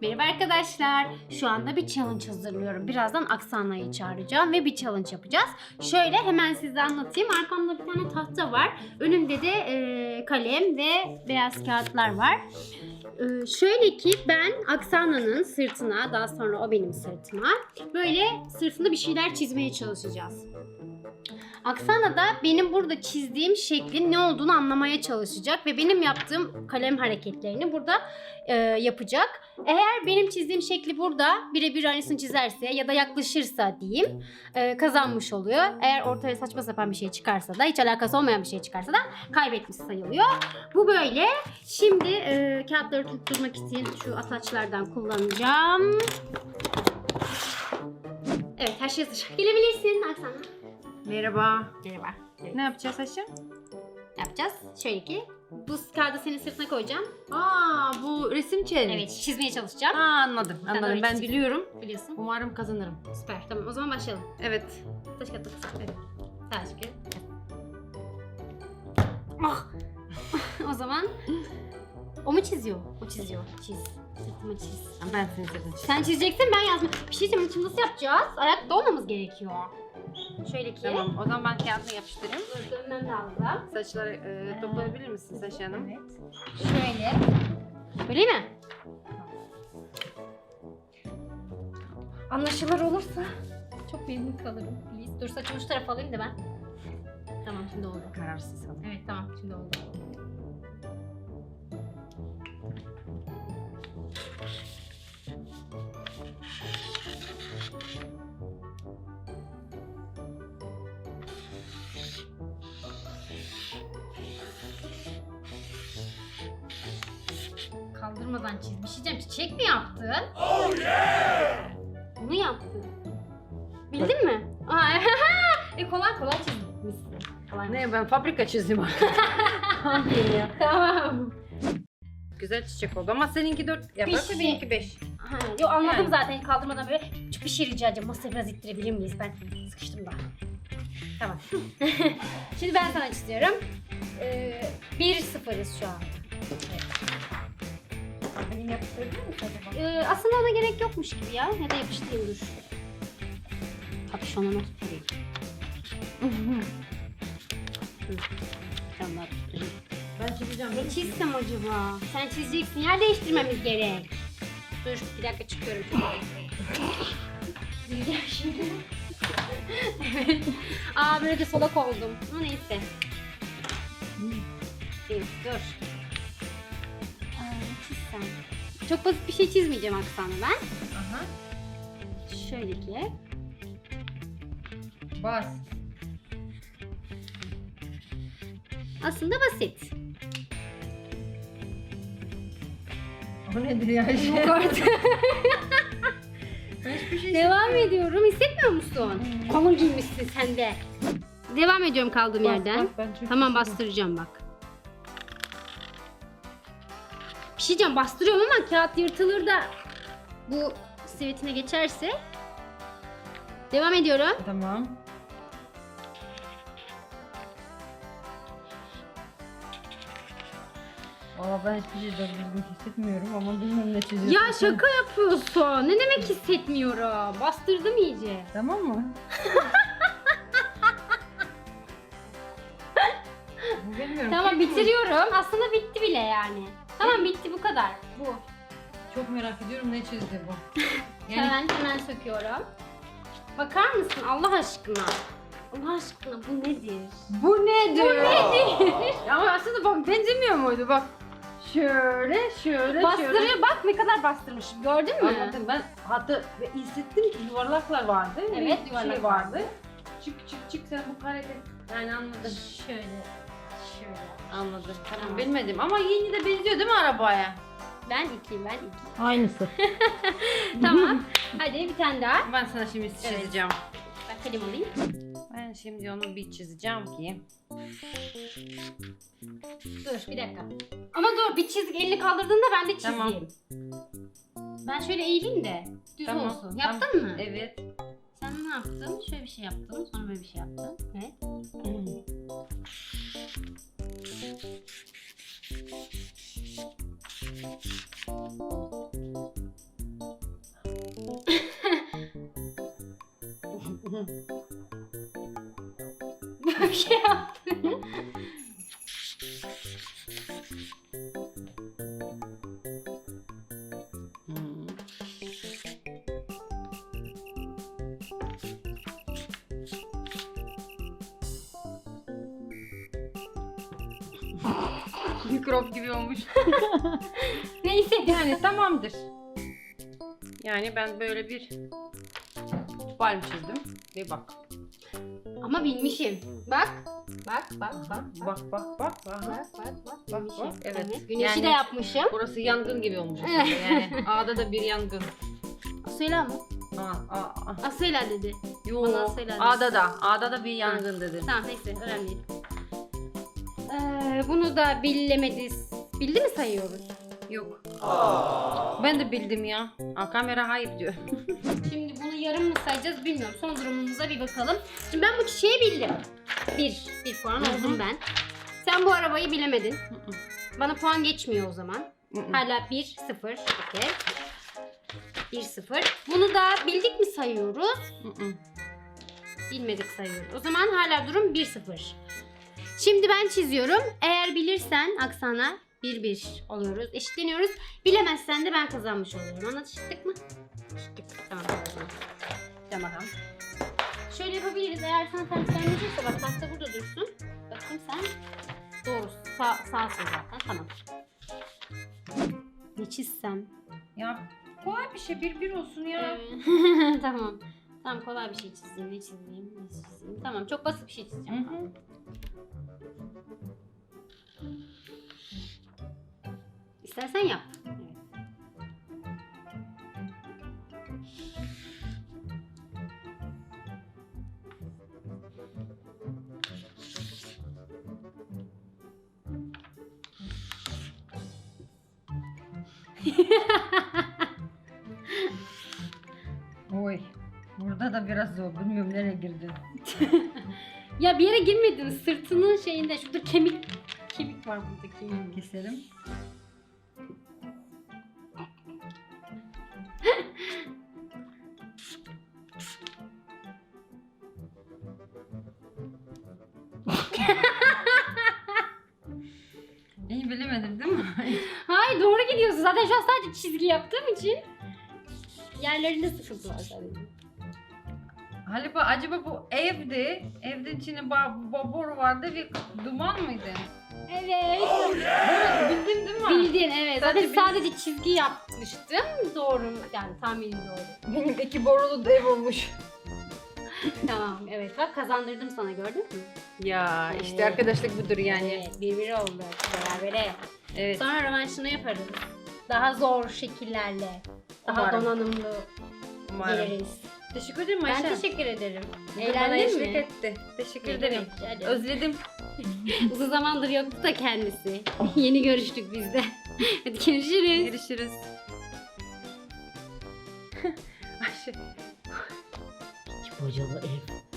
Merhaba arkadaşlar. Şu anda bir challenge hazırlıyorum. Birazdan Aksana'yı çağıracağım ve bir challenge yapacağız. Şöyle hemen size anlatayım. Arkamda bir tane tahta var. Önümde de e, kalem ve beyaz kağıtlar var. E, şöyle ki ben Aksana'nın sırtına, daha sonra o benim sırtıma böyle sırtında bir şeyler çizmeye çalışacağız. Aksana da benim burada çizdiğim şeklin ne olduğunu anlamaya çalışacak ve benim yaptığım kalem hareketlerini burada e, yapacak. Eğer benim çizdiğim şekli burada birebir aynısını çizerse ya da yaklaşırsa diyeyim e, kazanmış oluyor. Eğer ortaya saçma sapan bir şey çıkarsa da hiç alakası olmayan bir şey çıkarsa da kaybetmiş sayılıyor. Bu böyle. Şimdi e, kağıtları tutturmak için şu ataçlardan kullanacağım. Evet her şey hazır. Gelebilirsin Aksana. Merhaba. Merhaba. Ne yapacağız Ayşe? Ne yapacağız? Şöyle ki bu kağıdı senin sırtına koyacağım. Aa bu resim challenge. Evet çizmeye çalışacağım. Aa anladım. Sen Anladım. Ben biliyorum. Biliyorsun. Umarım kazanırım. Süper. Tamam o zaman başlayalım. Evet. Taş kağıt makas. Evet. Taş kağıt. Ah! o zaman o mu çiziyor? O çiziyor. Çiz. Sırtıma çiz. Ben seni sevdim. Sen çizeceksin ben yazma. Bir şey diyeceğim. Şimdi nasıl yapacağız? Ayakta olmamız gerekiyor. Şöyle ki. Tamam. O zaman ben kağıdını yapıştırayım. Dönmem lazım. Saçları e, toplayabilir misin Ayşe Hanım? Evet. Şöyle. Böyle mi? Anlaşılır olursa çok memnun kalırım. Please. Dur saçımı şu tarafa alayım da ben. Tamam şimdi oldu. Kararsız hanım. Evet tamam şimdi oldu. Kaldırmadan çiz. Bir şey diyeceğim. Çiçek mi yaptın? Oh yeah! Bunu yaptın. Bildin mi? Aa, e kolay kolay çizmişsin. Kolay. Ne ben fabrika çizdim. Tamam. Güzel çiçek oldu ama seninki 4 yaparsa Beş. benimki 5. Ha, yo anladım Yani. zaten kaldırmadan böyle küçük bir şey rica edeceğim. Masayı biraz ittirebilir miyiz? Ben sıkıştım da. Tamam. Şimdi ben sana çiziyorum. Ee, 1-0'ız şu an. Evet. Benim yapıştırabilir misin acaba? Ee, aslında ona gerek yokmuş gibi ya. Ya da yapıştırayım dur. Kapüşonunu tutturayım. Tamam tutturayım. Ben çizeceğim. Ne çizsem acaba? Sen çizeceksin. Yer değiştirmemiz gerek. Dur bir dakika çıkıyorum. Çizeceğim şimdi. evet. Aa böyle de solak oldum. Ama neyse. Evet, dur. Çizsem? Çok basit bir şey çizmeyeceğim Aksana ben. Aha. Şöyle ki. Bas. Aslında basit. O nedir ya. Ben hiçbir şey Devam ediyorum. Hissetmiyor musun? Kalın giymişsin sen de. Devam ediyorum kaldığım Bas, yerden. ben çok Tamam bastıracağım bak. Bir şey diyeceğim bastırıyorum ama kağıt yırtılır da bu sivetine geçerse. Devam ediyorum. Tamam. Valla ben hiçbir şey doğru düzgün hissetmiyorum ama bilmiyorum ne çiziyorsun. Ya şaka yapıyorsun. Ne demek hissetmiyorum? Bastırdım iyice. Tamam mı? bilmiyorum. Tamam bu? bitiriyorum. Aslında bitti bile yani. Tamam bitti bu kadar. Bu. Çok merak ediyorum ne çizdi bu. Yani Hemen hemen söküyorum. Bakar mısın Allah aşkına? Allah aşkına bu nedir? bu nedir? Bu nedir? Ama aslında bak benzemiyor muydu bak. Şöyle şöyle şöyle. Bastırıyor bak ne kadar bastırmışım gördün mü? Anladım ben hatta ve hissettim ki yuvarlaklar vardı. Evet, bir yuvarlak şey vardı. Çık çık çık sen bu karede. Yani anladım. Şöyle. Şöyle. Anladım. Tamam Tamam. bilmedim ama yine de benziyor değil mi arabaya? Ben ikiyim ben iki. Aynısı. tamam. Hadi bir tane daha. Ben sana şimdi çizeceğim. Ben kalem alayım. Ben şimdi onu bir çizeceğim ki. Dur bir dakika. Ama dur bir çizik elini kaldırdığında ben de çizeyim. Tamam. Ben şöyle eğileyim de düz Tamam, olsun. tamam. Yaptın mı? Evet. Sen ne yaptın? Şöyle bir şey yaptın. Sonra böyle bir şey yaptın. Evet. Böyle bir şey yaptın. Mikrop gibi olmuş. Neyse. Yani tamamdır. Yani ben böyle bir palm çizdim. Ve bak. Ama bilmişim. Bak. Bak bak bak. Bak bak bak. Bak bak bak. Bak, Bilmişim. bak, evet. Güneşi Yani- de yapmışım. Burası yangın gibi olmuş. aslında. yani A'da da bir yangın. Asıyla mı? A, A, A. Asıyla dedi. Yo, Bana söyle. A'da da. A'da da bir yangın dedi. Tamam neyse önemli değil. Bunu da bilemediniz. Bildi mi sayıyoruz? Yok. Ben de bildim ya. Aa, kamera hayır diyor. Şimdi bunu yarım mı sayacağız bilmiyorum. Son durumumuza bir bakalım. Şimdi ben bu çiçeği bildim. Bir. Bir puan Hı hı. oldum ben. Sen bu arabayı bilemedin. Bana puan geçmiyor o zaman. Hala 1 0. Okey. 1 0. Bunu da bildik mi sayıyoruz? Bilmedik sayıyoruz. O zaman hala durum 1 0. Şimdi ben çiziyorum. Eğer bilirsen Aksana 1 1 oluyoruz. Eşitleniyoruz. Bilemezsen de ben kazanmış oluyorum. Anlaştık mı? Anlaştık. Tamam. Tamam. Şöyle yapabiliriz. Eğer sana ters gelmeyecekse bak tahta burada dursun. Bakayım sen. Doğru. Sağ, sağsın zaten. Tamam. Ne çizsem? Ya kolay bir şey bir bir olsun ya. Tamam. Tamam kolay bir şey çizeyim. Ne çizeyim? Ne çizeyim? Tamam çok basit bir şey Hı çizeceğim. hı. İstersen yap. Oy. Burada da biraz zor. Bilmiyorum nereye girdin. Ya bir yere girmedin. Sırtının şeyinde. Şurada kemik kemik var burada kemik. Keselim. Zaten şu an sadece çizgi yaptığım için yerlerinde sıkıntı var sadece. Haliba acaba bu evdi. Evde içine ba- ba- boru vardı ve duman mıydı? Evet. Bildin değil mi? Bildin evet. Zaten Sadece sadece çizgi yapmıştım. Doğru. Yani tahminim doğru. Benim iki borulu da ev olmuş. tamam evet. Bak kazandırdım sana gördün mü? Ya Evet. işte arkadaşlık budur yani. Evet. Bir oldu. Berabere. Evet. Sonra rövanşını yaparız. Daha zor şekillerle. Daha Umarım. donanımlı Umarım. geliriz. Teşekkür ederim Ben Ayşe. teşekkür ederim. Bugün bana Eğlendin eşlik mi? etti. Teşekkür Ne ederim. demek, rica ederim. Özledim. Uzun zamandır yoktu da kendisi. Yeni görüştük biz de. Hadi görüşürüz. Görüşürüz. Ayşe. Kocalı ev.